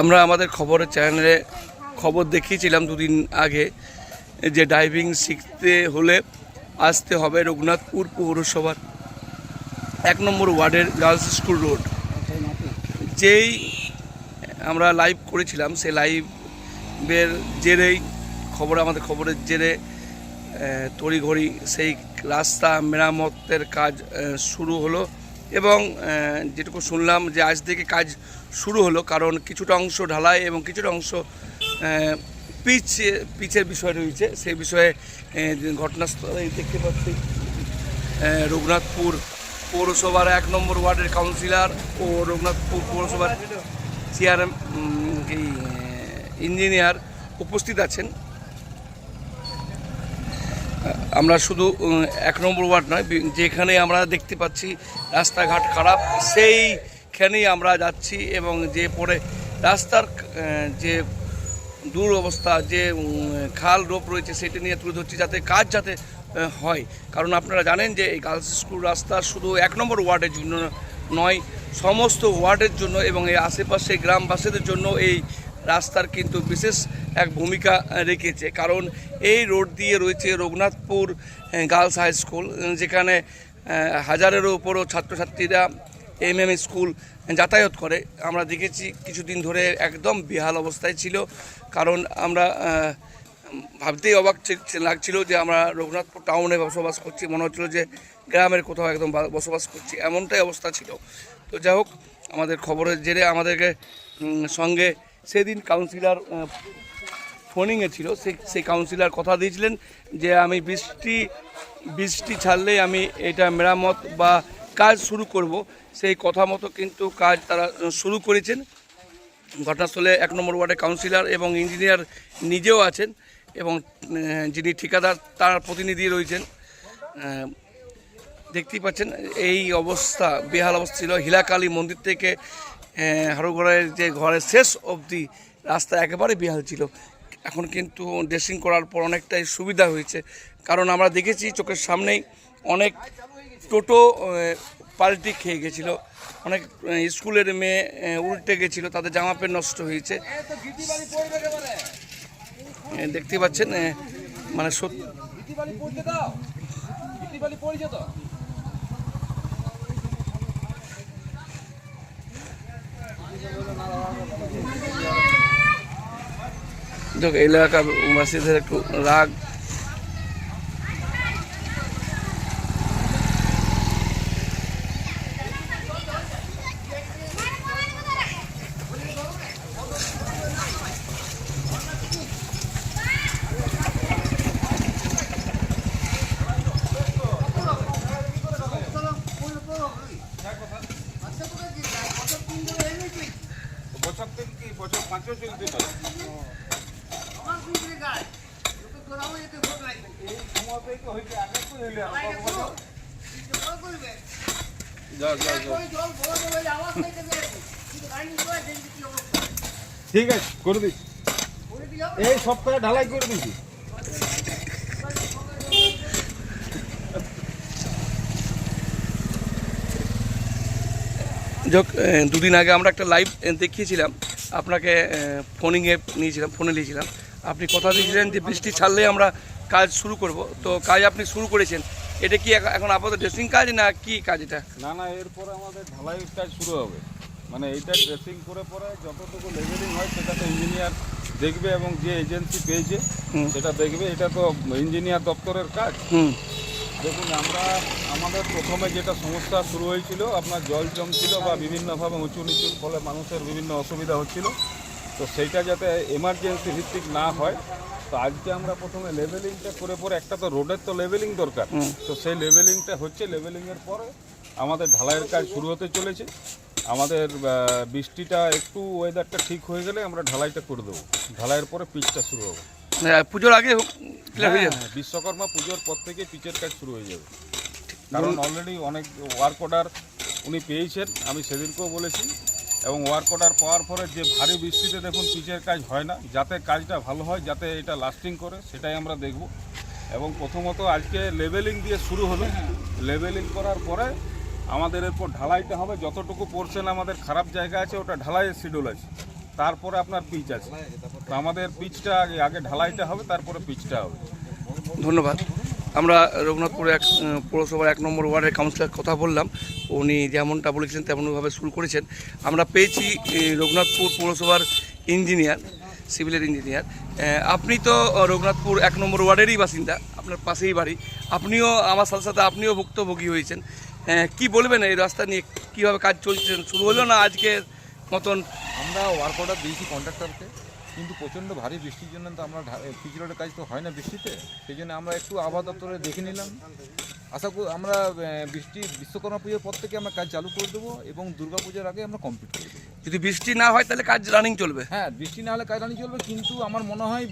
আমরা আমাদের খবরের চ্যানেলে খবর দেখিয়েছিলাম দুদিন আগে যে ডাইভিং শিখতে হলে আসতে হবে রঘুনাথপুর পৌরসভার এক নম্বর ওয়ার্ডের গার্লস স্কুল রোড যেই আমরা লাইভ করেছিলাম সেই লাইভের জেরেই খবর, আমাদের খবরের জেরে তড়িঘড়ি সেই রাস্তা মেরামতের কাজ শুরু হলো। এবং যেটুকু শুনলাম যে আজ থেকে কাজ শুরু হলো, কারণ কিছুটা অংশ ঢালাই এবং কিছুটা অংশ পিচ, পিচের বিষয় রয়েছে। সেই বিষয়ে ঘটনাস্থলে দেখতে পাচ্ছি রঘুনাথপুর পৌরসভার এক নম্বর ওয়ার্ডের কাউন্সিলর ও রঘুনাথপুর পৌরসভার চেয়ার এই ইঞ্জিনিয়ার উপস্থিত আছেন। আমরা শুধু এক নম্বর ওয়ার্ড নয় যেখানে আমরা দেখতে পাচ্ছি রাস্তাঘাট খারাপ, সেইখানেই আমরা যাচ্ছি এবং যে পরে রাস্তার যে দূর অবস্থা যে খাল রোপ রয়েছে, সেটা নিয়ে তুলে ধরছি যাতে কাজ যাতে হয়। কারণ আপনারা জানেন যে এই গার্লস স্কুল রাস্তা শুধু এক নম্বর ওয়ার্ডের জন্য নয়, সমস্ত ওয়ার্ডের জন্য এবং এই আশেপাশে গ্রামবাসীদের জন্য এই রাস্তার কিন্তু বিশেষ এক ভূমিকা রেখেছে। কারণ এই রোড দিয়ে রয়েছে রঘুনাথপুর গার্লস হাই স্কুল, যেখানে হাজারেরও উপরও ছাত্রছাত্রীরা এম এম স্কুল যাতায়াত করে। আমরা দেখেছি কিছুদিন ধরে একদম বেহাল অবস্থায় ছিল। কারণ আমরা ভাবতেই অবাক লাগছিল যে আমরা রঘুনাথপুর টাউনে বসবাস করছি। মনে হচ্ছিল যে গ্রামের কোথাও একদম বসবাস করছি। এমনটাই অবস্থা ছিল। তো যাই হোক, আমাদের খবরের জেরে আমাদেরকে সঙ্গে সেদিন কাউন্সিলর ফোনিংয়ে ছিল সেই সেই কাউন্সিলর কথা দিয়েছিলেন যে আমি বৃষ্টি বৃষ্টি ছাড়লেই আমি এটা মেরামত বা কাজ শুরু করব। সেই কথা মতো কিন্তু কাজ তারা শুরু করেছেন। ঘটনাস্থলে এক নম্বর ওয়ার্ডে কাউন্সিলর এবং ইঞ্জিনিয়ার নিজেও আছেন এবং যিনি ঠিকাদার তার প্রতিনিধি রয়েছেন। দেখতেই পাচ্ছেন, এই অবস্থা, বেহাল অবস্থা ছিল। হিলাকালী মন্দির থেকে হারুগড়ের যে ঘরের শেষ অবধি রাস্তা একেবারে বেহাল ছিল। এখন কিন্তু ড্রেসিং করার পর অনেকটাই সুবিধা হয়েছে। কারণ আমরা দেখেছি চোখের সামনেই অনেক টোটো পাল্টি খেয়ে গেছিল। অনেক স্কুলের মেয়ে উল্টে গেছিল, তাদের জামা প্যান্ট নষ্ট হয়েছে। দেখতে পাচ্ছেন মানে সত্যি দেখ এলাকার বাসীদের একটু রাগ বছর থেকে কি বছর পাঁচও চলতে পারে এই সময় থেকে হইতে আগে তো হইলে আমার বছর যা যা যা ঠিক আছে করে দিচ্ছি এই সপ্তাহে ঢালাই করে দিচ্ছি যোগ দুদিন আগে আমরা একটা লাইভ দেখিয়েছিলাম। আপনাকে ফোনিংয়ে নিয়েছিলাম ফোনে নিয়েছিলাম আপনি কথা দিয়েছিলেন যে বৃষ্টি ছাড়লেই আমরা কাজ শুরু করব। তো কাজ আপনি শুরু করেছেন এটা কি এখ- এখন আপাতত ড্রেসিং কাজ না কি কাজ এটা? না না এরপরে আমাদের ঢালাইয়ের কাজ শুরু হবে। মানে এইটা ড্রেসিং করে পরে যতটুকু লেভেলিং হয় সেটা তো ইঞ্জিনিয়ার দেখবে এবং যে এজেন্সি পেয়েছে সেটা দেখবে। এটা তো ইঞ্জিনিয়ার দপ্তরের কাজ। হুম। দেখুন আমরা আমাদের প্রথমে যেটা সমস্যা শুরু হয়েছিল আপনার জল জমছিল বা বিভিন্নভাবে উঁচু নিচুর ফলে মানুষের বিভিন্ন অসুবিধা হচ্ছিল। তো সেইটা যাতে এমার্জেন্সি ভিত্তিক না হয় তো আজকে আমরা প্রথমে লেভেলিংটা করে পরে একটা তো রোডের তো লেভেলিং দরকার। তো সেই লেভেলিংটা হচ্ছে লেভেলিংয়ের পরে আমাদের ঢালাইয়ের কাজ শুরু হতে চলেছে। আমাদের বৃষ্টিটা একটু ওয়েদারটা ঠিক হয়ে গেলে আমরা ঢালাইটা করে দেবো। ঢালাইয়ের পরে পিচটা শুরু হবে। আহ, পুজোর আগে হয়ে হ্যাঁ, বিশ্বকর্মা পুজোর পর থেকে পিচের কাজ শুরু হয়ে যাবে। কারণ অলরেডি অনেক ওয়ার্ক অর্ডার উনি পেয়েছেন আমি সেদিনকেও বলেছি। এবং ওয়ার্ক অর্ডার পাওয়ার পরে যে ভারী বৃষ্টিতে দেখুন পিচের কাজ হয় না, যাতে কাজটা ভালো হয়, যাতে এটা লাস্টিং করে, সেটাই আমরা দেখব। এবং প্রথমত আজকে লেভেলিং দিয়ে শুরু হলো লেভেলিং করার পরে আমাদের এরপর ঢালাইটা হবে। যতটুকু পোর্শন আমাদের খারাপ জায়গা আছে, ওটা ঢালাইয়ের শিডিউল আছে। তারপরে আপনার পিচ আছে। তো আমাদের পিচটা আগে আগে ঢালাইটা হবে, তারপরে পিচটা হবে। ধন্যবাদ। আমরা রঘুনাথপুর এক পৌরসভার এক নম্বর ওয়ার্ডের কাউন্সিলর কথা বললাম। উনি যেমনটা বলেছেন তেমনভাবে শুরু করেছেন। আমরা পেয়েছি রঘুনাথপুর পৌরসভার ইঞ্জিনিয়ার সিভিলের ইঞ্জিনিয়ার আপনি তো রঘুনাথপুর এক নম্বর ওয়ার্ডেরই বাসিন্দা, আপনার পাশেই বাড়ি। আপনিও, আমার সাথে সাথে আপনিও ভুক্তভোগী হয়েছেন। কি বলবেন এই রাস্তা নিয়ে? কীভাবে কাজ চলছে? শুরু হলো না আজকের মতন? আমরা ওয়ার্ক অর্ডার দিয়েছি কন্ট্রাক্টরকে কিন্তু প্রচণ্ড ভারী বৃষ্টির জন্য তো আমরা পিচ রোডের কাজ তো হয় না বৃষ্টিতে। সেই জন্য আমরা একটু আবহাওয়া দপ্তরে দেখে নিলাম। আশা করি আমরা বৃষ্টি বিশ্বকর্মা পুজোর পর থেকে আমরা কাজ চালু করে দেবো এবং দুর্গা পুজোর আগে আমরা কমপ্লিট করে দেবো। যদি বৃষ্টি না হয় তাহলে কাজ রানিং চলবে। হ্যাঁ বৃষ্টি না হলে কাজ রানিং চলবে কিন্তু আমার মনে হয়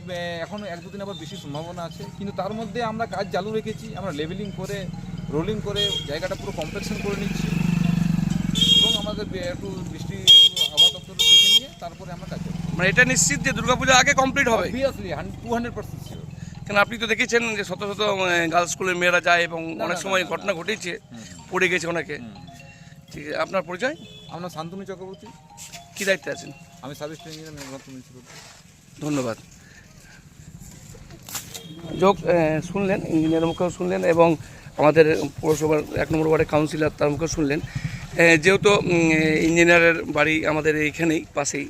এখন এক দুদিন আবার বৃষ্টির সম্ভাবনা আছে। কিন্তু তার মধ্যে আমরা কাজ চালু রেখেছি আমরা লেভেলিং করে রোলিং করে জায়গাটা পুরো কমপ্লেকশন করে নিচ্ছি। এবং আমাদের একটু বৃষ্টি দপ্তরে দেখে নিয়ে তারপরে আমরা কাজ করব। মানে এটা নিশ্চিত যে দুর্গাপূজা আগে কমপ্লিট হবে? Obviously two hundred percent sure কেন আপনি তো দেখেছেন যে শত শত গার্লস স্কুলের মেয়েরা যায় এবং অনেক সময় ঘটনা ঘটেছে পড়ে গেছে অনেকে। ঠিক আছে আপনার পরিচয়? আপনার শান্তনু চক্রবর্তী। কী দায়িত্বে আছেন? আমি ধন্যবাদ। যোগ শুনলেন ইঞ্জিনিয়ার মুখেও শুনলেন এবং আমাদের পৌরসভার এক নম্বর ওয়ার্ডের কাউন্সিলর তার মুখেও শুনলেন। যেহেতু ইঞ্জিনিয়ারের বাড়ি আমাদের এইখানেই পাশেই,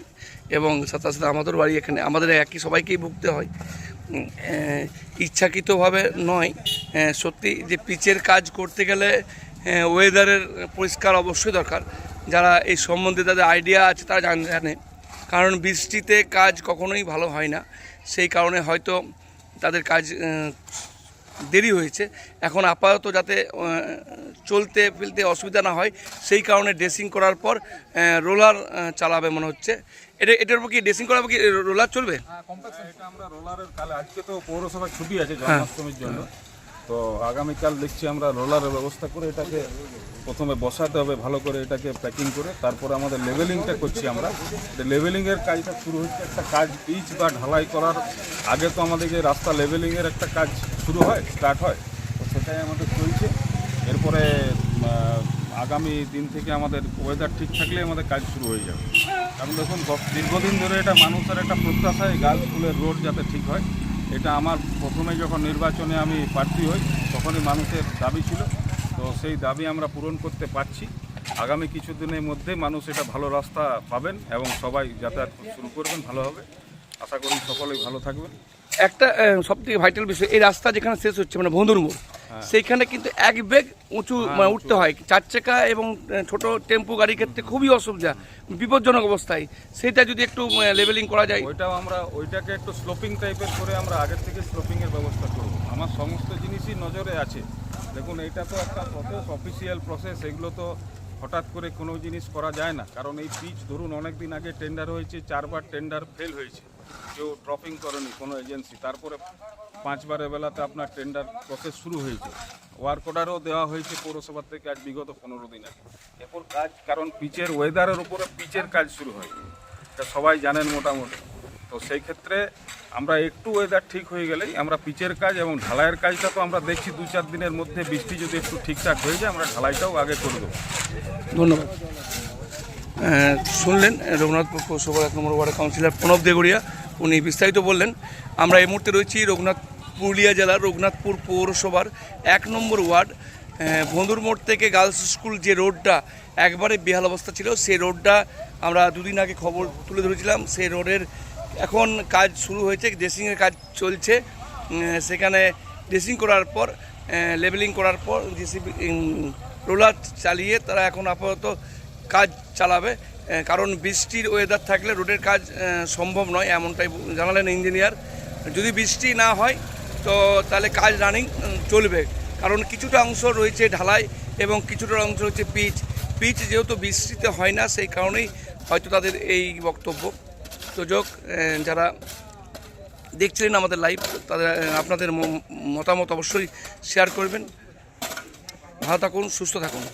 এবং সাথে সাথে আমাদের বাড়ি এখানে, আমাদের একই, সবাইকেই ভুগতে হয়। ইচ্ছাকৃতভাবে নয় সত্যি যে পিচের কাজ করতে গেলে ওয়েদারের পরিষ্কার অবশ্যই দরকার। যারা এই সম্বন্ধে তাদের আইডিয়া আছে, তারা জান- কারণ বৃষ্টিতে কাজ কখনোই ভালো হয় না। সেই কারণে হয়তো তাদের কাজ দেরি হয়েছে। এখন আপাতত যাতে চলতে ফেলতে অসুবিধা না হয় সেই কারণে ড্রেসিং করার পর রোলার চালাবে মনে হচ্ছে। এটা এটার উপর কি ড্রেসিং করাবে পর কি? রোলার চলবে? এটা আমরা রোলারের কালে আজকে তো পৌরসভার ছুটি আছে জন্মাষ্টমীর জন্য। তো আগামীকাল দেখছি আমরা রোলারের ব্যবস্থা করে এটাকে প্রথমে বসাতে হবে, ভালো করে এটাকে প্যাকিং করে, তারপরে আমাদের লেভেলিংটা করছি আমরা। লেভেলিংয়ের কাজটা শুরু হচ্ছে একটা কাজ পিচ বা ঢালাই করার, আগে তো আমাদেরকে রাস্তা লেভেলিংয়ের একটা কাজ শুরু হয় স্টার্ট হয়, তো সেটাই আমাদের চলছে। এরপরে আগামী দিন থেকে আমাদের ওয়েদার ঠিক থাকলে আমাদের কাজ শুরু হয়ে যাবে। কারণ দেখুন দীর্ঘদিন ধরে এটা মানুষের একটা প্রত্যাশায় গার্লস স্কুলের রোড যাতে ঠিক হয়। এটা আমার প্রথমে যখন নির্বাচনে আমি প্রার্থী হই, তখনই মানুষের দাবি ছিল। তো সেই দাবি আমরা পূরণ করতে পারছি। আগামী কিছু দিনের মধ্যে মানুষ এটা ভালো রাস্তা পাবেন এবং সবাই যাতায়াত শুরু করবেন ভালোভাবে আশা করি সকলেই ভালো থাকবেন। একটা সবথেকে ভাইটাল বিষয়, এই রাস্তা যেখানে শেষ হচ্ছে মানে বন্ধুর মোড়। সেইখানে কিন্তু এক বেগ উঁচু মানে উঠতে হয়। চার চাকা এবং ছোট টেম্পু গাড়ির ক্ষেত্রে খুবই অসুবিধা বিপজ্জনক অবস্থায়। সেটা যদি একটু লেভেলিং করা যায়। ওইটাও আমরা ওইটাকে একটু স্লোপিং টাইপের করে আমরা আগের থেকে স্লোপিংয়ের ব্যবস্থা করব। আমার সমস্ত জিনিসই নজরে আছে। দেখুন এটা তো একটা প্রসেস অফিসিয়াল প্রসেস এগুলো তো হঠাৎ করে কোনো জিনিস করা যায় না। কারণ এই পিচ ধরুন অনেক দিন আগে টেন্ডার হয়েছে চারবার টেন্ডার ফেল হয়েছে। কেউ ড্রপিং করেনি কোনো এজেন্সি তারপরে পাঁচবারের বেলাতে আপনার টেন্ডার প্রসেস শুরু হয়েছে। ওয়ার্ক অর্ডারও দেওয়া হয়েছে পৌরসভা থেকে আজ বিগত পনেরো দিন। আগে এরপর কাজ, কারণ পিচের ওয়েদারের উপরে পিচের কাজ শুরু হয়। এটা সবাই জানেন মোটামুটি। তো সেই ক্ষেত্রে আমরা একটু ওয়েদার ঠিক হয়ে গেলেই আমরা পিচের কাজ এবং ঢালাইয়ের কাজটা তো আমরা দেখছি দু চার দিনের মধ্যে বৃষ্টি যদি একটু ঠিকঠাক হয়ে যায়, আমরা ঢালাইটাও আগে করে দেবো। ধন্যবাদ। শুনলেন রঘুনাথপুর পৌরসভার এক নম্বর ওয়ার্ড কাউন্সিলর প্রণব দেগড়িয়া। উনি বিস্তারিত বললেন, আমরা এই মুহূর্তে রয়েছি রঘুনাথ পুরুলিয়া জেলার রঘুনাথপুর পৌরসভার এক নম্বর ওয়ার্ড ভন্দুর মোড় থেকে গার্লস স্কুল যে রোডটা একবারে বেহাল অবস্থা ছিল, সেই রোডটা আমরা দুদিন আগে খবর তুলে ধরেছিলাম। সেই রোডের এখন কাজ শুরু হয়েছে, ড্রেসিংয়ের কাজ চলছে। সেখানে ড্রেসিং করার পর লেবেলিং করার পর, জেসিবি রোলার চালিয়ে তারা এখন আপাতত কাজ চালাবে। কারণ বৃষ্টির ওয়েদার থাকলে রোডের কাজ সম্ভব নয়, এমনটাই জানালেন ইঞ্জিনিয়ার যদি বৃষ্টি না হয় তো তাহলে কাজ রানিং চলবে। কারণ কিছুটা অংশ রয়েছে ঢালাই এবং কিছুটা অংশ রয়েছে পিচ। পিচ যেহেতু বৃষ্টিতে হয় না, সেই কারণেই হয়তো তাদের এই বক্তব্য। তো যোগ যারা দেখছিলেন আমাদের লাইভ তাদের আপনাদের মতামত অবশ্যই শেয়ার করবেন। ভালো থাকুন, সুস্থ থাকুন।